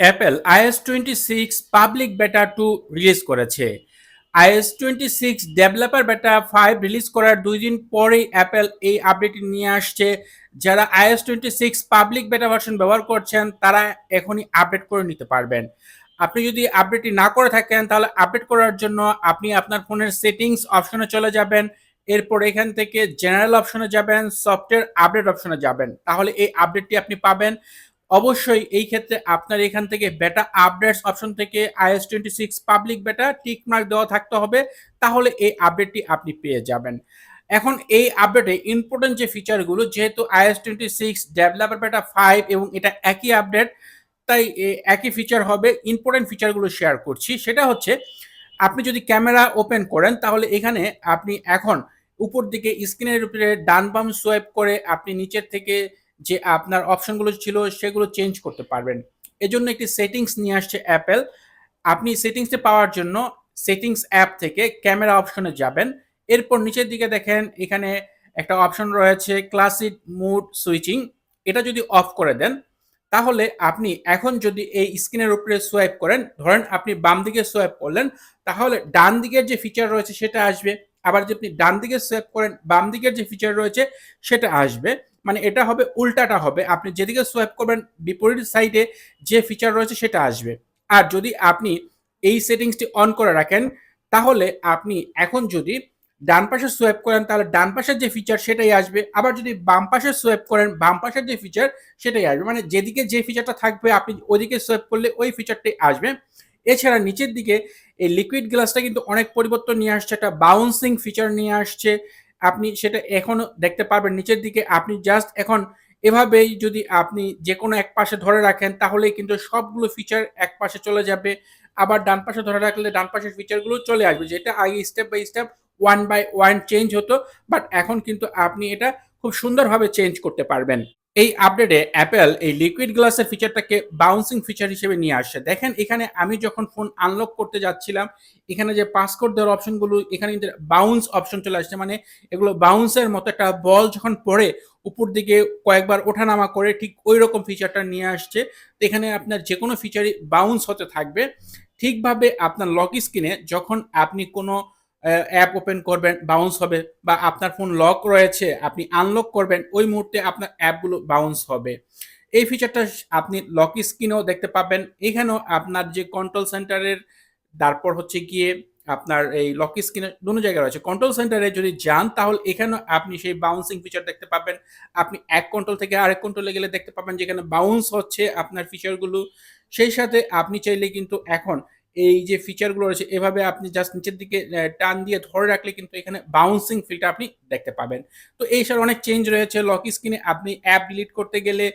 Apple iOS twenty six public beta two release করেছে। IOS twenty six developer beta five release করার দুই দিন পরেই অ্যাপেল এই আপডেটটি নিয়ে আসছে। যারা iOS twenty six public beta version ব্যবহার করছেন, তারা এখনই আপডেট করে নিতে পারবেন। আপনি যদি আপডেটটি না করে থাকেন, তাহলে আপডেট করার জন্য আপনি আপনার ফোনের সেটিংস অপশনে চলে যাবেন। এরপর এখান থেকে জেনারেল অপশনে যাবেন সফটওয়্যার আপডেট অপশনে যাবেন। তাহলে এই আপডেটটি আপনি পাবেন। অবশ্যই এই ক্ষেত্রে আপনার এখান থেকে বেটা আপডেটস অপশন থেকে iOS twenty six public beta tick mark দেওয়া থাকতে হবে, তাহলে এই আপডেটটি আপনি পেয়ে যাবেন। এখন এই আপডেটে ইম্পর্টেন্ট যে ফিচারগুলো যেহেতু iOS twenty six developer beta five এবং এটা একই আপডেট তাই একই ফিচার হবে ইম্পর্টেন্ট ফিচারগুলো শেয়ার করছি। সেটা হচ্ছে, আপনি যদি ক্যামেরা ওপেন করেন, তাহলে এখানে আপনি এখন উপর দিকে স্ক্রিনের উপরে ডান বাম সোয়াইপ করে আপনি নিচের থেকে যে আপনার অপশনগুলো ছিল সেগুলো চেঞ্জ করতে পারবেন। এজন্য একটি সেটিংস নিয়ে আসছে অ্যাপেল আপনি সেটিংসে পাওয়ার জন্য সেটিংস অ্যাপ থেকে ক্যামেরা অপশনে যাবেন। এরপর নিচের দিকে দেখেন, এখানে একটা অপশন রয়েছে ক্লাসিক মুড সুইচিং এটা যদি অফ করে দেন, তাহলে আপনি এখন যদি এই স্ক্রিনের উপরে সোয়াইপ করেন, ধরেন আপনি বাম দিকে সোয়াইপ করলেন, তাহলে ডান দিকের যে ফিচার রয়েছে সেটা আসবে। আবার যদি আপনি ডান দিকে সোয়াইপ করেন, বাম দিকের যে ফিচার রয়েছে সেটা আসবে। মানে এটা হবে, উল্টাটা হবে। আপনি যেদিকে সোয়াইপ করবেন, বিপরীত সাইডে যে ফিচার রয়েছে সেটা আসবে। আর যদি আপনি এই সেটিংসটি অন করে রাখেন, তাহলে আপনি এখন যদি ডান পাশে সোয়াইপ করেন, তাহলে ডান পাশের যে ফিচার সেটাই আসবে। আবার যদি বাম পাশে সোয়াইপ করেন, বাম পাশের যে ফিচার সেটাই আসবে। মানে যেদিকে যে ফিচারটা থাকবে, আপনি ওদিকে সোয়াইপ করলে ওই ফিচারটাই আসবে। এছাড়া নিচের দিকে এই লিকুইড গ্লাসটা কিন্তু অনেক পরিবর্তন নিয়ে আসছে। একটা বাউন্সিং ফিচার নিয়ে আসছে। আপনি সেটা এখনও দেখতে পারবেন, নিচের দিকে আপনি জাস্ট এখন এভাবেই যদি আপনি যে কোনো এক পাশে ধরে রাখেন, তাহলেই কিন্তু সবগুলো ফিচার এক পাশে চলে যাবে। আবার ডান পাশে ধরে রাখলে ডান পাশের ফিচারগুলো চলে আসবে, যেটা আগে step by step one by one change হতো বাট এখন কিন্তু আপনি এটা খুব সুন্দরভাবে চেঞ্জ করতে পারবেন। এই আপডেটে অ্যাপেল এই লিকুইড গ্লাসের ফিচারটাকে বাউন্সিং ফিচার হিসেবে নিয়ে আসছে। দেখেন, এখানে আমি যখন ফোন আনলক করতে যাচ্ছিলাম, এখানে যে পাসকোড দেওয়ার অপশনগুলো এখানে কিন্তু বাউন্স অপশন চলে আসছে। মানে এগুলো বাউন্সের মতো একটা বল যখন পড়ে, উপর দিকে কয়েকবার ওঠানামা করে ঠিক ওই রকম ফিচারটা নিয়ে আসছে। এখানে আপনার যে কোনো ফিচারই বাউন্স হতে থাকবে। ঠিকভাবে আপনার লক স্ক্রিনে যখন আপনি কোনো অ্যাপ ওপেন করবেন বাউন্স হবে বা আপনার ফোন লক রয়েছে, আপনি আনলক করবেন, ওই মুহূর্তে আপনার অ্যাপগুলো বাউন্স হবে। এই ফিচারটা আপনি লক স্ক্রিনেও দেখতে পাবেন। এখানেও আপনার যে কন্ট্রোল সেন্টারের তারপর হচ্ছে গিয়ে আপনার এই লক স্ক্রিনের দুটো জায়গায় রয়েছে। কন্ট্রোল সেন্টারে যদি যান, তাহলে এখানেও আপনি সেই বাউন্সিং ফিচার দেখতে পাবেন। আপনি এক কন্ট্রোল থেকে আরেক কন্ট্রোলে গেলে দেখতে পাবেন যেখানে বাউন্স হচ্ছে আপনার ফিচারগুলো সেই সাথে আপনি চাইলে কিন্তু এখন এই যে ফিচারগুলো রয়েছে, এভাবে আপনি জাস্ট নিচের দিকে টান দিয়ে ধরে রাখলে কিন্তু এখানে বাউন্সিং ফিলটা আপনি দেখতে পাবেন। তো এই সার অনেক চেঞ্জ রয়েছে লক স্ক্রিনে আপনি অ্যাপ ডিলিট করতে গেলে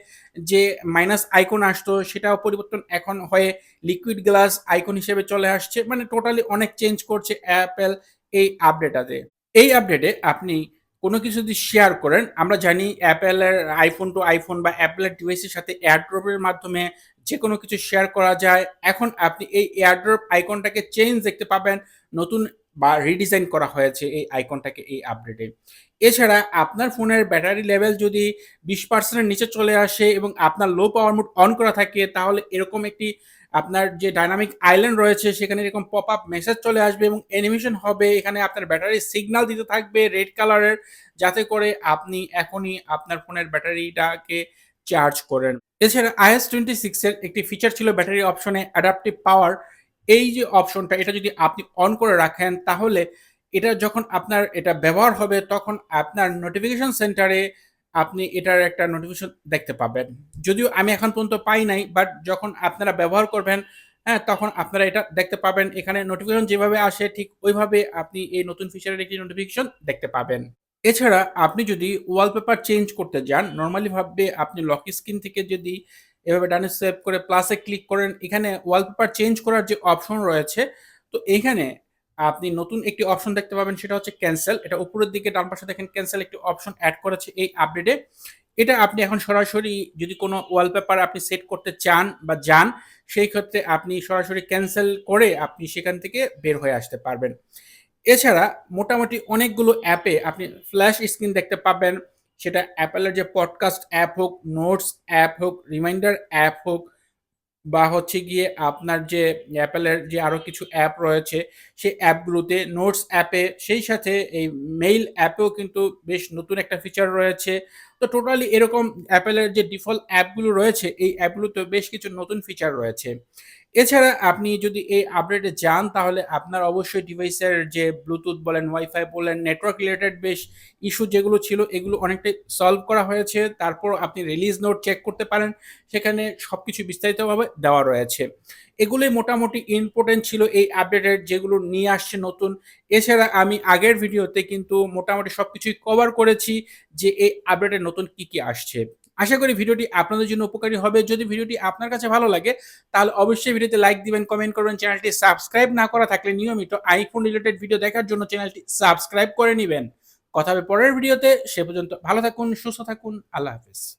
যে মাইনাস আইকন আসতো, সেটাও পরিবর্তন এখন হয়ে লিকুইড গ্লাস আইকন হিসেবে চলে আসছে। মানে টোটালি অনেক চেঞ্জ করছে অ্যাপেল এই আপডেটাতে এই আপডেটে আপনি কোনো কিছু যদি শেয়ার করেন, আমরা জানি অ্যাপেলের আইফোন টু আইফোন বা অ্যাপেলের ডিভাইসের সাথে এয়ারড্রপের মাধ্যমে যে কোনো কিছু শেয়ার করা যায়। এখন আপনি এই এয়ারড্রপ আইকনটাকে চেঞ্জ দেখতে পাবেন, নতুন বা রিডিজাইন করা হয়েছে এই আইকনটাকে এই আপডেটে এছাড়া আপনার ফোনের ব্যাটারি লেভেল যদি বিশ পার্সেন্টের নিচে চলে আসে এবং আপনার লো পাওয়ার মুড অন করা থাকে, তাহলে এরকম একটি আপনার যে ডাইনামিক আইল্যান্ড রয়েছে, সেখানে এরকম পপ আপ মেসেজ চলে আসবে এবং অ্যানিমেশন হবে। এখানে আপনার ব্যাটারি সিগনাল দিতে থাকবে রেড কালারের যাতে করে আপনি এখনই আপনার ফোনের ব্যাটারিটাকে চার্জ করেন। এছাড়া আইএস টোয়েন্টি সিক্সের একটি ফিচার ছিল ব্যাটারি অপশনে অ্যাডাপটিভ পাওয়ার এই যে অপশনটা এটা যদি আপনি অন করে রাখেন, তাহলে এটা যখন আপনার এটা ব্যবহার হবে, তখন আপনার নোটিফিকেশন সেন্টারে আপনি এটার একটা নোটিফিকেশন দেখতে পাবেন। যদিও আমি এখন পর্যন্ত পাই নাই বাট যখন আপনারা ব্যবহার করবেন হ্যাঁ তখন আপনারা এটা দেখতে পাবেন। এখানে নোটিফিকেশন যেভাবে আসে, ঠিক ওইভাবে আপনি এই নতুন ফিচারের একটি নোটিফিকেশন দেখতে পাবেন। এছাড়া আপনি যদি ওয়ালপেপার চেঞ্জ করতে যান নর্মালি ভাবে আপনি লক স্ক্রিন থেকে যদি এভাবে ডানে সেভ করে প্লাসে ক্লিক করেন, এখানে ওয়ালপেপার চেঞ্জ করার যে অপশন রয়েছে, তো এখানে আপনি নতুন একটি অপশন দেখতে পাবেন, সেটা হচ্ছে ক্যান্সেল এটা উপরের দিকে ডান পাশে দেখেন ক্যান্সেল একটি অপশন অ্যাড করেছে এই আপডেটে এটা আপনি এখন সরাসরি যদি কোনো ওয়ালপেপার আপনি সেট করতে চান বা যান, সেই ক্ষেত্রে আপনি সরাসরি ক্যান্সেল করে আপনি সেখান থেকে বের হয়ে আসতে পারবেন। এছাড়া মোটামুটি অনেকগুলো অ্যাপে আপনি ফ্ল্যাশ স্ক্রিন দেখতে পাবেন। সেটা অ্যাপেলের যে পডকাস্ট অ্যাপ হোক নোটস অ্যাপ হোক রিমাইন্ডার অ্যাপ হোক বা হচ্ছে গিয়ে আপনার যে অ্যাপেলের যে আরও কিছু অ্যাপ রয়েছে, সেই অ্যাপগুলোতে নোটস অ্যাপে সেই সাথে এই মেইল অ্যাপেও কিন্তু বেশ নতুন একটা ফিচার রয়েছে। তো টোটালি এরকম অ্যাপেলের যে ডিফল্ট অ্যাপগুলো রয়েছে, এই অ্যাপগুলোতে বেশ কিছু নতুন ফিচার রয়েছে। এছাড়া আপনি যদি এই আপডেটে যান, তাহলে আপনার অবশ্যই ডিভাইসের যে ব্লুটুথ বলেন ওয়াইফাই বলেন নেটওয়ার্ক রিলেটেড বেশ ইস্যু যেগুলো ছিল, এগুলো অনেকটাই সলভ করা হয়েছে। তারপর আপনি রিলিজ নোট চেক করতে পারেন। সেখানে সব কিছু বিস্তারিতভাবে দেওয়া রয়েছে। এগুলোই মোটামুটি ইম্পর্টেন্ট ছিল এই আপডেটের যেগুলো নিয়ে আসছে নতুন। এছাড়া আমি আগের ভিডিওতে কিন্তু মোটামুটি সব কিছুই কভার করেছি যে এই আপডেটে নতুন কি কি আসছে। আশা করি ভিডিওটি আপনাদের জন্য উপকারী হবে। যদি ভিডিওটি আপনার কাছে ভালো লাগে, তাহলে অবশ্যই ভিডিওতে লাইক দিবেন কমেন্ট করবেন, চ্যানেলটি সাবস্ক্রাইব না করা থাকলে নিয়মিত আইফোন রিলেটেড ভিডিও দেখার জন্য চ্যানেলটি সাবস্ক্রাইব করে নেবেন। কথা হবে পরের ভিডিওতে, সে পর্যন্ত ভালো থাকুন, সুস্থ থাকুন, আল্লাহ হাফিজ।